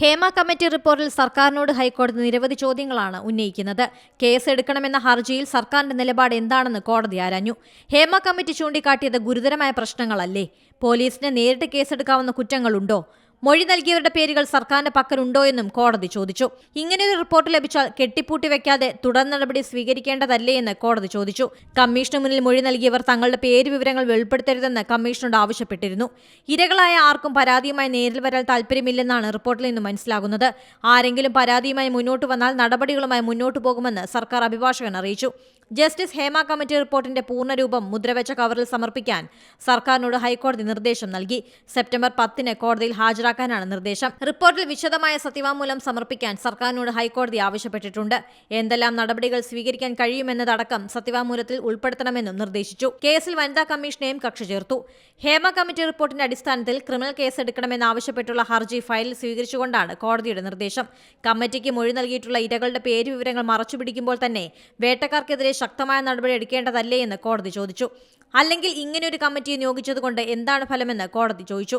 Hema committee റിപ്പോർട്ടിൽ സർക്കാരിനോട് ഹൈക്കോടതി നിരവധി ചോദ്യങ്ങളാണ് ഉന്നയിക്കുന്നത്. കേസ് എടുക്കണമെന്ന ഹർജിയിൽ സർക്കാരിന്റെ നിലപാട് എന്താണെന്ന് കോടതി ആരാഞ്ഞു. ഹേമ കമ്മിറ്റി ചൂണ്ടിക്കാട്ടിയത് ഗുരുതരമായ പ്രശ്നങ്ങളല്ലേ? പോലീസിന് നേരിട്ട് കേസെടുക്കാവുന്ന കുറ്റങ്ങളുണ്ടോ? മൊഴി നൽകിയവരുടെ പേരുകൾ സർക്കാരിന്റെ പക്കലുണ്ടോ എന്നും കോടതി ചോദിച്ചു. ഇങ്ങനെയൊരു റിപ്പോർട്ട് ലഭിച്ചാൽ കെട്ടിപ്പൂട്ടി വെക്കാതെ തുടർ നടപടി സ്വീകരിക്കേണ്ടതല്ലേ എന്ന് കോടതി ചോദിച്ചു. കമ്മീഷന് മുന്നിൽ മൊഴി നൽകിയവർ തങ്ങളുടെ പേര് വിവരങ്ങൾ വെളിപ്പെടുത്തരുതെന്ന് കമ്മീഷനോട് ആവശ്യപ്പെട്ടിരുന്നു. ഇരകളായ ആർക്കും പരാതിയുമായി നേരിൽ വരാൻ താൽപ്പര്യമില്ലെന്നാണ് റിപ്പോർട്ടിൽ നിന്ന് മനസ്സിലാകുന്നത്. ആരെങ്കിലും പരാതിയുമായി മുന്നോട്ട് വന്നാൽ നടപടികളുമായി മുന്നോട്ട് പോകുമെന്ന് സർക്കാർ അഭിഭാഷകൻ അറിയിച്ചു. ജസ്റ്റിസ് ഹേമ കമ്മിറ്റി റിപ്പോർട്ടിന്റെ പൂർണരൂപം മുദ്രവെച്ച കവറിൽ സമർപ്പിക്കാൻ സർക്കാരിനോട് ഹൈക്കോടതി നിർദ്ദേശം നൽകി. സെപ്റ്റംബർ പത്തിന് കോടതിയിൽ ഹാജരാക്കാനാണ് നിർദ്ദേശം. റിപ്പോർട്ടിൽ വിശദമായ സത്യവാങ്മൂലം സമർപ്പിക്കാൻ സർക്കാരിനോട് ഹൈക്കോടതി ആവശ്യപ്പെട്ടിട്ടുണ്ട്. എന്തെല്ലാം നടപടികൾ സ്വീകരിക്കാൻ കഴിയുമെന്നതടക്കം സത്യവാങ്മൂലത്തിൽ ഉൾപ്പെടുത്തണമെന്നും നിർദ്ദേശിച്ചു. കേസിൽ വനിതാ കമ്മീഷനെയും കക്ഷി ചേർത്തു. ഹേമ കമ്മിറ്റി റിപ്പോർട്ടിന്റെ അടിസ്ഥാനത്തിൽ ക്രിമിനൽ കേസ് എടുക്കണമെന്നാവശ്യപ്പെട്ടുള്ള ഹർജി ഫയലിൽ സ്വീകരിച്ചുകൊണ്ടാണ് കോടതിയുടെ നിർദ്ദേശം. കമ്മിറ്റിക്ക് മൊഴി നൽകിയിട്ടുള്ള ഇരകളുടെ പേര് വിവരങ്ങൾ മറച്ചുപിടിക്കുമ്പോൾ തന്നെ വേട്ടക്കാർക്കെതിരെ ശക്തമായ നടപടി എടുക്കേണ്ടതല്ലേ എന്ന് കോടതി ചോദിച്ചു. അല്ലെങ്കിൽ ഇങ്ങനെയൊരു കമ്മിറ്റിയെ നിയോഗിച്ചതുകൊണ്ട് എന്താണ് ഫലമെന്ന് കോടതി ചോദിച്ചു.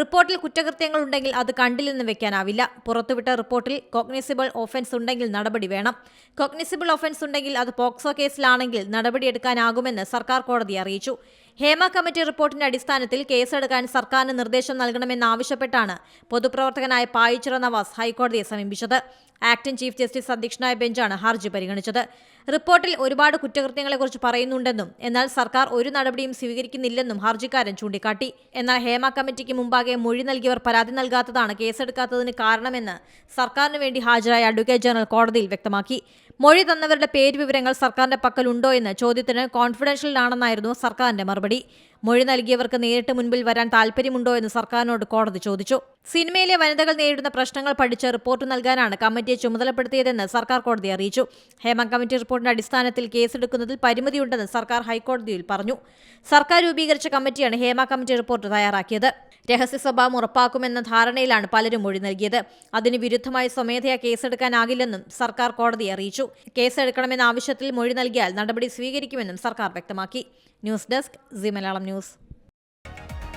റിപ്പോർട്ടിൽ കുറ്റകൃത്യങ്ങൾ ഉണ്ടെങ്കിൽ അത് കണ്ടില്ലെന്ന് വെക്കാനാവില്ല. പുറത്തുവിട്ട റിപ്പോർട്ടിൽ കോഗ്നിസിബിൾ ഓഫൻസ് ഉണ്ടെങ്കിൽ നടപടി വേണം. കോഗ്നിസിബിൾ ഓഫൻസ് ഉണ്ടെങ്കിൽ അത് പോക്സോ കേസിലാണെങ്കിൽ നടപടിയെടുക്കാനാകുമെന്ന് സർക്കാർ കോടതി അറിയിച്ചു. ഹേമ കമ്മിറ്റി റിപ്പോർട്ടിന്റെ അടിസ്ഥാനത്തിൽ കേസെടുക്കാൻ സർക്കാരിന് നിർദ്ദേശം നൽകണമെന്നാവശ്യപ്പെട്ടാണ് പൊതുപ്രവർത്തകനായ പായിച്ചിറ നവാസ് ഹൈക്കോടതിയെ സമീപിച്ചത്. ആക്ടിംഗ് ചീഫ് ജസ്റ്റിസ് അധ്യക്ഷനായ ബെഞ്ചാണ് ഹർജി പരിഗണിച്ചത്. റിപ്പോർട്ടിൽ ഒരുപാട് കുറ്റകൃത്യങ്ങളെക്കുറിച്ച് പറയുന്നുണ്ടെന്നും എന്നാൽ സർക്കാർ ഒരു നടപടിയും സ്വീകരിക്കുന്നില്ലെന്നും ഹർജിക്കാരൻ ചൂണ്ടിക്കാട്ടി. എന്നാൽ ഹേമ കമ്മിറ്റിക്ക് മുമ്പാകെ മൊഴി നൽകിയവർ പരാതി നൽകാത്തതാണ് കേസെടുക്കാത്തതിന് കാരണമെന്ന് സർക്കാരിന് വേണ്ടി ഹാജരായ അഡ്വക്കേറ്റ് ജനറൽ കോടതിയിൽ വ്യക്തമാക്കി. മൊഴി തന്നവരുടെ പേര് വിവരങ്ങൾ സർക്കാരിന്റെ പക്കലുണ്ടോ എന്ന് ചോദ്യത്തിന് കോൺഫിഡൻഷ്യലാണെന്നായിരുന്നു സർക്കാരിന്റെ മറുപടി. മൊഴി നൽകിയവർക്ക് നേരിട്ട് മുൻപിൽ വരാൻ താൽപ്പര്യമുണ്ടോ എന്ന് സർക്കാരിനോട് കോടതി ചോദിച്ചു. സിനിമയിലെ വനിതകൾ നേരിടുന്ന പ്രശ്നങ്ങൾ പഠിച്ച് റിപ്പോർട്ട് നൽകാനാണ് കമ്മിറ്റിയെ ചുമതലപ്പെടുത്തിയതെന്ന് സർക്കാർ കോടതി അറിയിച്ചു. ഹേമ കമ്മിറ്റി റിപ്പോർട്ടിന്റെ അടിസ്ഥാനത്തിൽ കേസെടുക്കുന്നതിൽ പരിമിതിയുണ്ടെന്ന് സർക്കാർ ഹൈക്കോടതിയിൽ പറഞ്ഞു. സർക്കാർ രൂപീകരിച്ച കമ്മിറ്റിയാണ് ഹേമ കമ്മിറ്റി റിപ്പോർട്ട് തയ്യാറാക്കിയത്. രഹസ്യ സ്വഭാവം ഉറപ്പാക്കുമെന്ന ധാരണയിലാണ് പലരും മൊഴി നൽകിയത്. അതിന് വിരുദ്ധമായി സ്വമേധയാ കേസെടുക്കാനാകില്ലെന്നും സർക്കാർ കോടതി അറിയിച്ചു. കേസെടുക്കണമെന്ന ആവശ്യത്തിൽ മൊഴി നൽകിയാൽ നടപടി സ്വീകരിക്കുമെന്നും സർക്കാർ വ്യക്തമാക്കി. News desk C news.